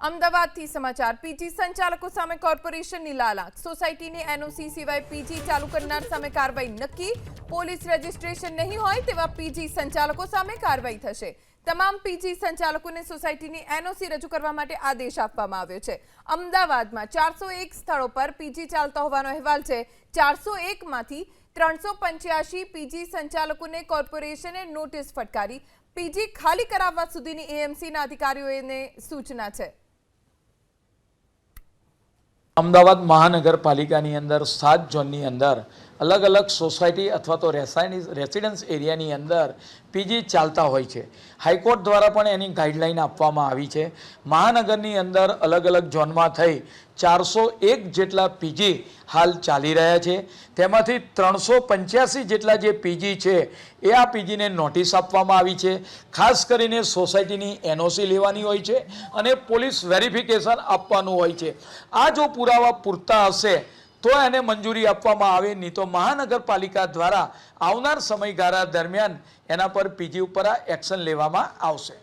અમદાવાદથી સમાચાર. પીજી સંચાલકો સામે કોર્પોરેશનની લાલાક સોસાયટીની એનઓસી સિવાય પીજી ચાલુ કરનાર સામે કાર્યવાહી નક્કી. પોલીસ રજીસ્ટ્રેશન નહીં હોય તેવા પીજી સંચાલકો સામે કાર્યવાહી થશે. તમામ પીજી સંચાલકોને સોસાયટીની એનઓસી રજૂ કરવા માટે આદેશ આપવામાં આવ્યો છે. અમદાવાદમાં ચારસો એક સ્થળો પર પીજી ચાલતા હોવાનો અહેવાલ છે. ચારસો એકમાંથી ત્રણસો પંચ્યાસી પીજી સંચાલકોને કોર્પોરેશને નોટિસ ફટકારી. પીજી ખાલી કરાવવા સુધીની એએમસીના અધિકારીઓને સૂચના છે. અમદાવાદ મહાનગરપાલિકાની અંદર સાત ઝોનની અંદર અલગ અલગ સોસાયટી અથવા તો રેસાયણી, રેસિડન્સ એરિયાની અંદર પીજી ચાલતા હોય છે. હાઈકોર્ટ દ્વારા પણ એની ગાઈડલાઈન આપવામાં આવી છે. મહાનગરની અંદર અલગ અલગ ઝોનમાં થઈ ચારસો એક જેટલા પીજી હાલ ચાલી રહ્યા છે. તેમાંથી ત્રણસો પંચ્યાસી જેટલા જે પીજી છે, એ આ પીજીને નોટિસ આપવામાં આવી છે. ખાસ કરીને સોસાયટીની એનઓસી લેવાની હોય છે અને પોલીસ વેરિફિકેશન આપવાનું હોય છે. આ જો પુરાવા પૂરતા હશે તો એને મંજૂરી આપવામાં આવે, નહીં તો મહાનગરપાલિકા દ્વારા આવનાર સમયગાળા દરમિયાન એના પર પીજી ઉપર એક્શન લેવામાં આવશે.